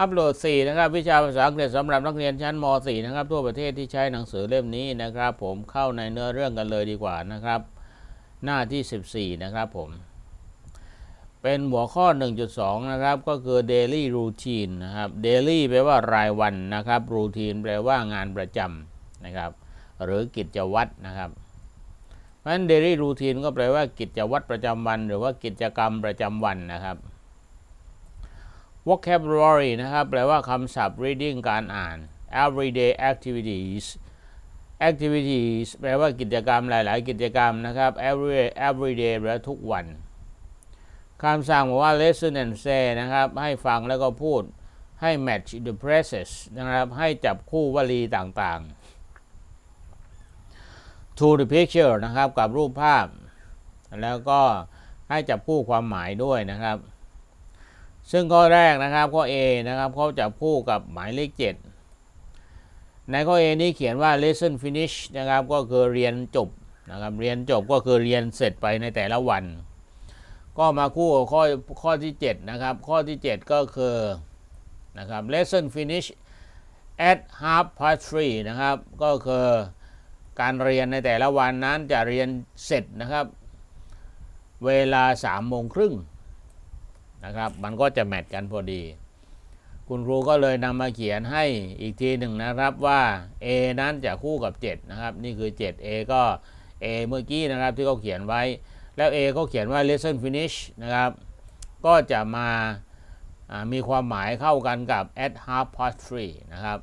อัปโหลด 4 นะครับ วิชาภาษาอังกฤษสำหรับนักเรียนชั้นม .4 นะครับ ทั่วประเทศที่ใช้หนังสือเล่มนี้นะครับ ผมเข้าในเนื้อเรื่องกันเลยดีกว่านะครับ หน้าที่ 14 นะครับผม เป็นหัวข้อ 1.2 นะครับ ก็คือ daily routine นะครับ daily แปลว่ารายวันนะครับ routine แปลว่างานประจำนะครับ หรือกิจวัตรนะครับเพราะฉะนั้น daily routine ก็แปลว่ากิจวัตรประจำวัน หรือว่ากิจกรรมประจำวันนะครับ vocabulary นะครับ แปลว่าคำศัพท์ reading การอ่าน everyday activities activities แปลว่ากิจกรรมหลาย ๆ กิจกรรมนะครับ every everyday แปลว่าทุกวันคำสั่งบอกว่า listen and say นะครับ ให้ฟังแล้วก็พูด ให้ match the phrases นะครับ ให้จับคู่วลีต่าง ๆ to the picture นะครับ กับรูปภาพ แล้วก็ให้จับคู่ความหมายด้วยนะครับ ซึ่งข้อแรกนะครับข้อ A นะครับเขาจับคู่กับหมายเลข 7 ในข้อ A นี้เขียนว่า lesson finish นะครับก็คือเรียนจบนะครับเรียนจบก็คือเรียนเสร็จไปในแต่ละวัน ก็มาคู่กับข้อข้อที่ 7 นะครับ ข้อที่ 7 ก็คือนะครับ lesson finish at half past three นะครับ ก็คือการเรียนในแต่ละวันนั้นจะเรียนเสร็จนะครับ เวลา3โมงครึ่ง นะครับ มันก็จะแมทกันพอดี คุณครูก็เลยนำมาเขียนให้อีกทีหนึ่งนะครับว่า A นั้นจะคู่กับ 7 นะครับ นี่คือ 7 A ก็ A เมื่อกี้นะครับที่เขาเขียนไว้ แล้ว A เขาเขียนว่า lesson finish นะครับ ก็จะมาามีความหมายเข้ากันกับ at half past three นะครับ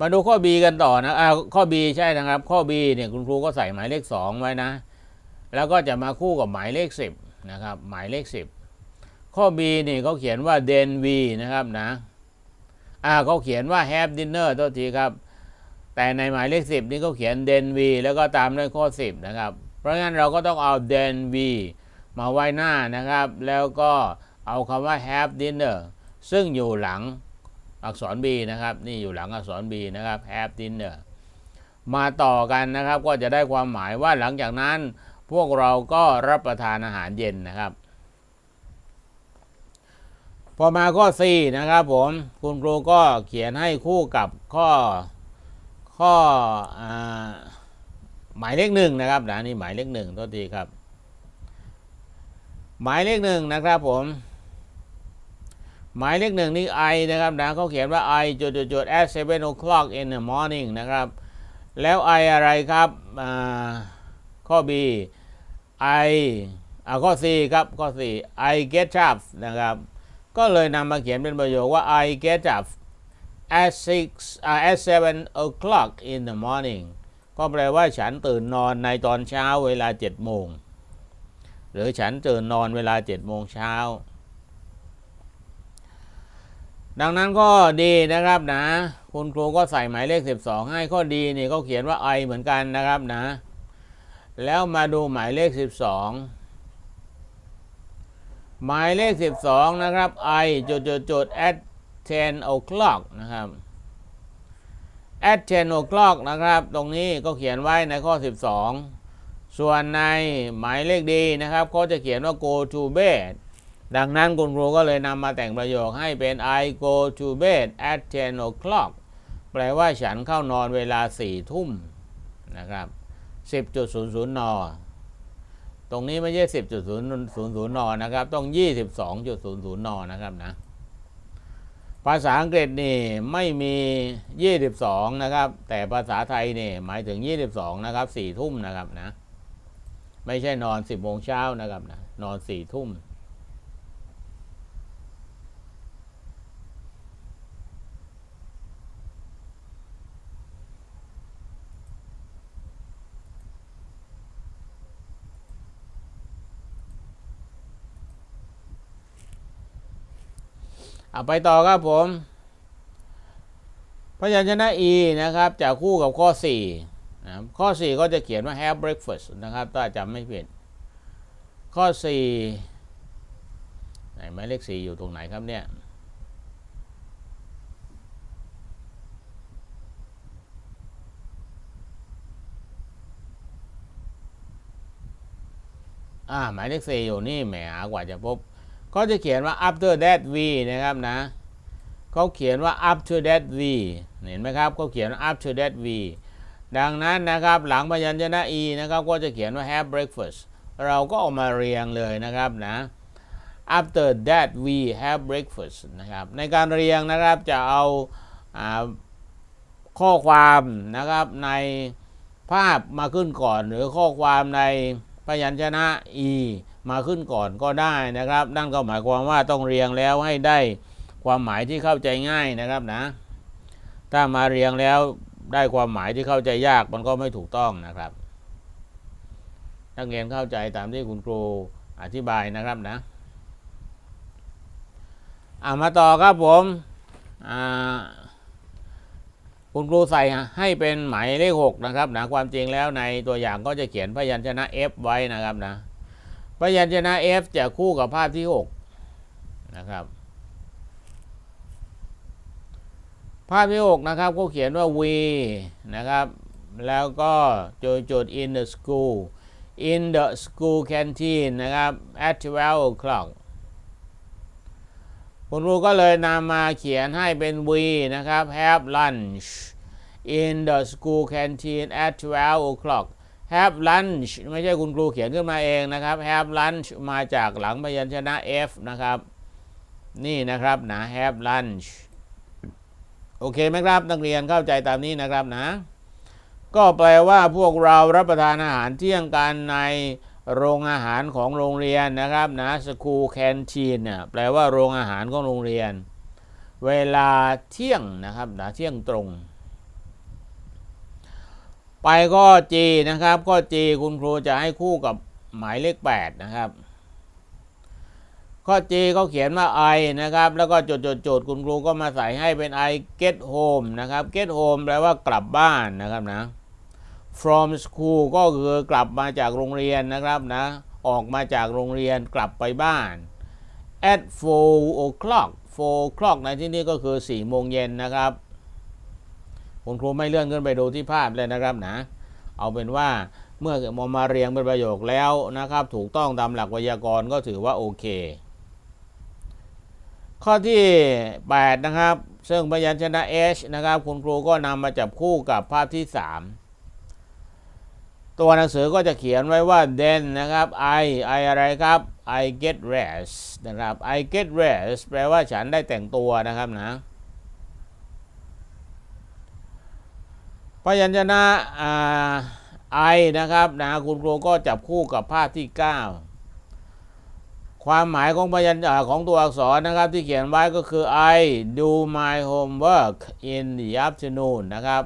มาดูข้อ B กันต่อนะอข้อ B ใช่นะครับ ข้อ B เนี่ยคุณครูก็ใส่หมายเลข 2 ไว้นะ แล้วก็จะมาคู่กับหมายเลข 10 นะครับหมายเลข 10 ข้อ B นี่เขาเขียนว่า then we นะครับนะอ่าเขาเขียนว่า have dinner ตัวทีครับ แต่ในหมายเลข 10 นี่เขาเขียน then we แล้วก็ตามด้วยข้อ 10 นะครับ เพราะงั้นเราก็ต้องเอา then we มาไว้หน้านะครับ แล้วก็เอาคำว่า have dinner ซึ่งอยู่หลังอักษร B นะครับ นี่อยู่หลังอักษร B นะครับ have dinner มาต่อกันนะครับก็จะได้ความหมายว่าหลังจากนั้น พวกเราก็รับประทานอาหารเย็นนะครับ พอมาข้อ 4 นะครับผมคุณครูก็เขียนให้คู่กับข้อข้ออาหมายเลขหนึ่งนะครับนะนี่หมายเลขหนึ่งตัวทีครับ หมายเลขหนึ่งนะครับผม หมายเลขหนึ่งนี่ I นะครับนะเขาเขียนว่า I จุดจุดจุด at seven o'clock in the morning นะครับ แล้ว I อะไรครับอ่าข้อ B I อ่าข้อ C ครับข้อ C I get up นะครับ ก็เลยนำมาเขียนเป็นประโยคว่า I get up at six uh, at seven o'clock in the morning ก็แปลว่าฉันตื่นนอนในตอนเช้าเวลา7โมง หรือฉันตื่นนอนเวลา7โมงเช้า ดังนั้นก็ดีนะครับนะ คุณครูก็ใส่หมายเลข 12 ให้ข้อดีนี่เขาเขียนว่า I เหมือนกันนะครับนะ แล้วมาดูหมายเลข 12 หมายเลข 12 นะครับ I จุดจุดจุด at 10 o'clock นะครับ at 10 o'clock นะครับ ตรงนี้ก็เขียนไว้ในข้อ 12 ส่วนในหมายเลขดีนะครับเขาจะเขียนว่า go to bed ดังนั้นคุณครูก็เลยนำมาแต่งประโยคให้เป็น I go to bed at 10 o'clock แปลว่าฉันเข้านอนเวลา4ทุ่มนะครับ 10.00นตรงนี้ไม่ใช่ 10.00นนะครับ ต้อง 22.00นนะครับนะ ภาษาอังกฤษนี่ไม่มี 22 นะครับ แต่ภาษาไทยนี่หมายถึง 22 นะครับ4ทุ่มนะครับนะ ไม่ใช่นอน 10โมงเช้านะครับนะ นอน4ทุ่ม เอาไปต่อครับผม พยัญชนะ e นะครับจะคู่กับข้อ4นะข้อ 4 ก็จะเขียนว่า have breakfast นะครับ ถ้าจำไม่ผิด ข้อ 4 ไหนหมายเลข 4 อยู่ตรงไหนครับเนี่ยอ่าหมายเลข4อยู่นี่แหมกว่าจะพบ ก็จะเขียนว่า after that v นะครับนะเขาเขียนว่า after that v เห็นไหมครับเขาเขียนว่า after that v ดังนั้นนะครับหลังพยัญชนะ e นะครับก็จะเขียนว่า have breakfast เราก็เอามาเรียงเลยนะครับนะ after that we have breakfast นะครับในการเรียงนะครับจะเอาอาข้อความนะครับในภาพมาขึ้นก่อน หรือข้อความในพยัญชนะ e มาขึ้นก่อนก็ได้นะครับ นั่นก็หมายความว่าต้องเรียงแล้วให้ได้ความหมายที่เข้าใจง่ายนะครับนะ ถ้ามาเรียงแล้วได้ความหมายที่เข้าใจยากมันก็ไม่ถูกต้องนะครับ นักเรียนเข้าใจตามที่คุณครูอธิบายนะครับนะอามาต่อครับผมคุณครูใส่ให้เป็นหมายเลขหกนะครับนะความจริงแล้วในตัวอย่างก็จะเขียนพยัญชนะ F ไว้นะครับนะ พยัญชนะ F จะคู่กับภาพที่ 6 นะครับ ภาพที่ 6 นะครับ ก็เขียนว่า we นะครับ แล้วก็จุดจุด in the school in the school canteen นะครับ at 12 o'clock คุณครูก็เลยนำมาเขียนให้เป็น we นะครับ have lunch in the school canteen at 12 o'clock have lunch ไม่ใช่คุณครูเขียนขึ้นมาเองนะครับ have lunch มาจากหลังพยัญชนะ f นะครับ นี่นะครับนะ have lunch โอเคไหมครับ นักเรียนเข้าใจตามนี้นะครับนะ ก็แปลว่าพวกเรารับประทานอาหารเที่ยงกันในโรงอาหารของโรงเรียนนะครับนะ school canteen เนี่ยแปลว่าโรงอาหารของโรงเรียน เวลาเที่ยงนะครับนะเที่ยงตรง ไปก็จีนะครับก็จีคุณครูจะให้คู่กับหมายเลข8นะครับข้อจีเขาเขียนว่า I นะครับ แล้วก็จดจดจดคุณครูก็มาใส่ให้เป็น I get home นะครับ get home แปลว่ากลับบ้านนะครับนะ from school ก็คือกลับมาจากโรงเรียนนะครับนะ ออกมาจากโรงเรียนกลับไปบ้าน at 4 o'clock 4 o'clock ในที่นี้ก็คือ4โมงเย็นนะครับ คุณครูไม่เลื่อนขึ้นไปดูที่ภาพเลยนะครับนะ เอาเป็นว่าเมื่อมมาเรียงเป็นประโยคแล้วนะครับ ถูกต้องตามหลักไวยากรณ์ก็ถือว่าโอเค ข้อที่ 8 นะครับ ซึ่งพยัญชนะ h นะครับ คุณครูก็นำมาจับคู่กับภาพที่ 3 ตัวหนังสือก็จะเขียนไว้ว่า then นะครับ I I อะไรครับ I get rest นะครับ I get rest แปลว่าฉันได้แต่งตัวนะครับนะ ยัญชนะอนะครับนะคุณครูก็จับคู่กับภาพที่ 9 ความหมายของพยัญชนะของตัวอักษรนะครับที่เขียนไว้ก็คือ I do my homework in the afternoon นะครับ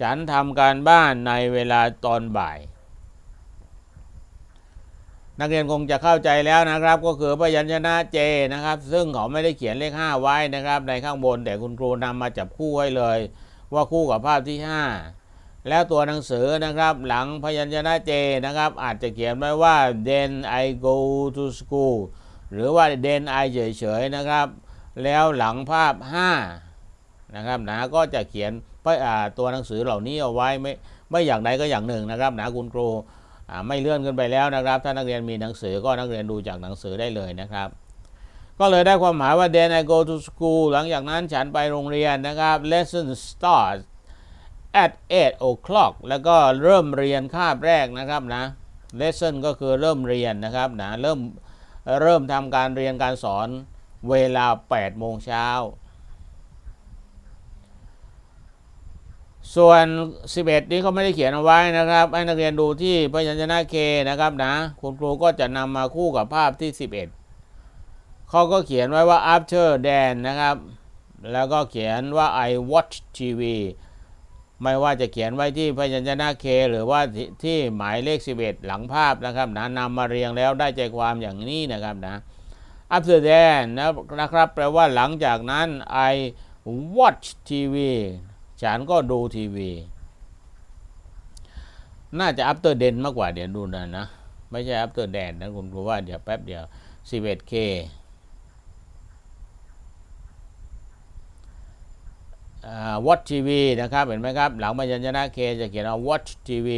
ฉันทำการบ้านในเวลาตอนบ่าย นักเรียนคงจะเข้าใจแล้วนะครับก็คือพยัญชนะ J นะครับ ซึ่งเขาไม่ได้เขียนเลข 5 ไว้นะครับในข้างบนแต่คุณครูนำมาจับคู่ไว้เลย ว่าคู่กับภาพที่ 5 แล้วตัวหนังสือนะครับ หลังพยัญชนะ J นะครับ อาจจะเขียนไว้ว่า then I go to school หรือว่า then I เฉยๆนะครับ แล้วหลังภาพ 5 นะครับนะก็จะเขียนตัวหนังสือเหล่านี้เอาไว้ไม่ไม่อย่างใดก็อย่างหนึ่งนะครับนะคุณครูไม่เลื่อนขึ้นไปแล้วนะครับ ถ้านักเรียนมีหนังสือก็นักเรียนดูจากหนังสือได้เลยนะครับ ก็เลยได้ความหมายว่า then I go to school หลังจากนั้นฉันไปโรงเรียนนะครับ lesson starts at 8 o'clock แล้วก็เริ่มเรียนคาบแรกนะครับนะ lesson ก็คือเริ่มเรียนนะครับนะเริ่มเริ่มทำการเรียนการสอนเวลา 8 โมงเช้า ส่วน 11 นี้เขาไม่ได้เขียนเอาไว้นะครับ ให้นักเรียนดูที่พยัญชนะ K นะครับนะ คุณครูก็จะนำมาคู่กับภาพที่ 11 เขาก็เขียนไว้ว่า after then นะครับ แล้วก็เขียนว่า I watch TV ไม่ว่าจะเขียนไว้ที่พยัญชนะ K หรือว่าที่หมายเลข 11 หลังภาพนะครับนะนำมาเรียงแล้วได้ใจความอย่างนี้นะครับนะ after then นะครับแปลว่าหลังจากนั้น I watch TV ฉันก็ดูทีวี น่าจะ after then มากกว่าเดี๋ยวดูนะนะ ไม่ใช่ after then นะคุณครูว่าเดี๋ยวแป๊บเดียว 11K watch TV นะครับ เห็นไหมครับ หลังพยัญชนะ K จะเขียนว่า watch TV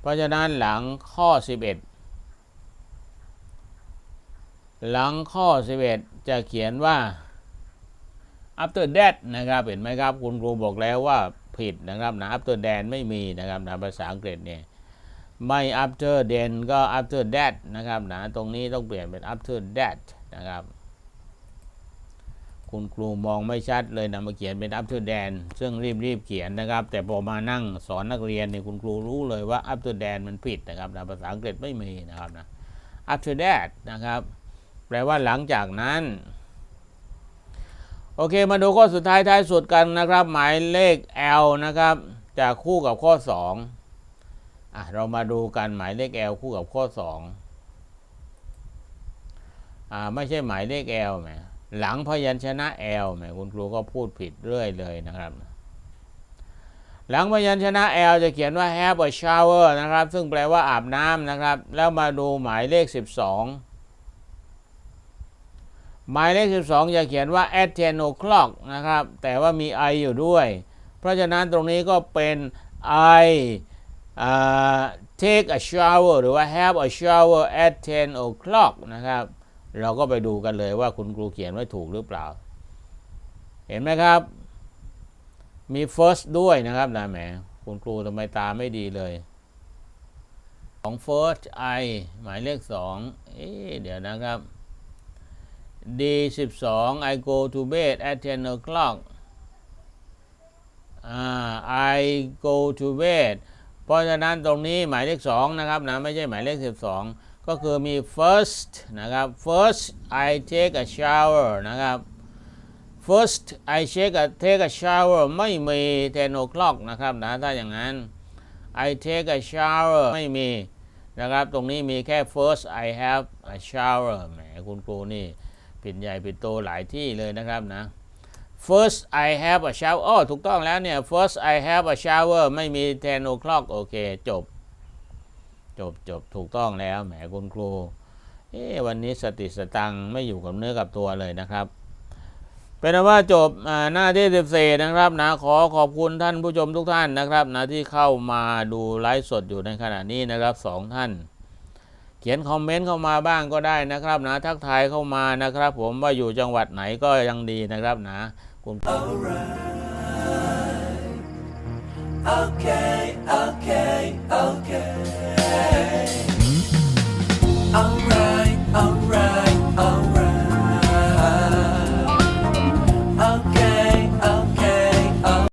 เพราะฉะนั้นหลังข้อ 11 หลังข้อ 11 จะเขียนว่า after that นะครับ เห็นไหมครับ คุณครูบอกแล้วว่าผิดนะครับนะ after that ไม่มีนะครับนะภาษาอังกฤษเนี่ยไม่ after then ก็ after that นะครับนะตรงนี้ต้องเปลี่ยนเป็น after that นะครับ คุณครูมองไม่ชัดเลยนะมาเขียนเป็น after then ซึ่งรีบๆเขียนนะครับ แต่พอมานั่งสอนนักเรียนเนี่ยคุณครูรู้เลยว่า after then มันผิดนะครับนะภาษาอังกฤษไม่มีนะครับนะ after that นะครับ แปลว่าหลังจากนั้น โอเคมาดูข้อสุดท้ายท้ายสุดกันนะครับ หมายเลข L นะครับจากคู่กับข้อ2อะเรามาดูกันหมายเลข L คู่กับข้อ2อ่าไม่ใช่หมายเลข L แหม หลังพยัญชนะ L แหมคุณครูก็พูดผิดเรื่อยเลยนะครับ หลังพยัญชนะ L จะเขียนว่า have a shower นะครับ ซึ่งแปลว่าอาบน้ำนะครับ แล้วมาดูหมายเลข 12 หมายเลข 12 จะเขียนว่า at 10 o'clock นะครับ แต่ว่ามี I อยู่ด้วย เพราะฉะนั้นตรงนี้ก็เป็น I อ่า take a shower หรือว่า have a shower at 10 o'clock นะครับ เราก็ไปดูกันเลยว่าคุณครูเขียนไว้ถูกหรือเปล่า เห็นไหมครับ มี first ด้วยนะครับนะแหมคุณครูทำไมตาไม่ดีเลยของ first I หมายเลข2เอ๊เดี๋ยวนะครับ D 12 I go to bed at 10 o'clock I go to bed เพราะฉะนั้นตรงนี้หมายเลข2นะครับนะไม่ใช่หมายเลข 12 ก็คือมี first นะครับ first I take a shower นะครับ first I take a take a shower ไม่มี10 o'clock นะครับนะถ้าอย่างนั้น I take a shower ไม่มีนะครับ ตรงนี้มีแค่ first I have a shower แหมคุณครูนี่ผิดใหญ่ผิดโตหลายที่เลยนะครับนะ first I have a shower อ้อถูกต้องแล้วเนี่ย first I have a shower ไม่มี10 o'clock โอเค จบ จบจบถูกต้องแล้วแหมคุณครู เอ๊วันนี้สติสตังไม่อยู่กับเนื้อกับตัวเลยนะครับเป็นอันว่าจบหน้าที่14นะครับนะขอขอบคุณท่านผู้ชมทุกท่านนะครับนะที่เข้ามาดูไลฟ์สดอยู่ในขณะนี้นะครับสองท่าน เขียนคอมเมนต์เข้ามาบ้างก็ได้นะครับนะทักทายเข้ามานะครับ ผมว่าอยู่จังหวัดไหนก็ยังดีนะครับนะคุณ Okay.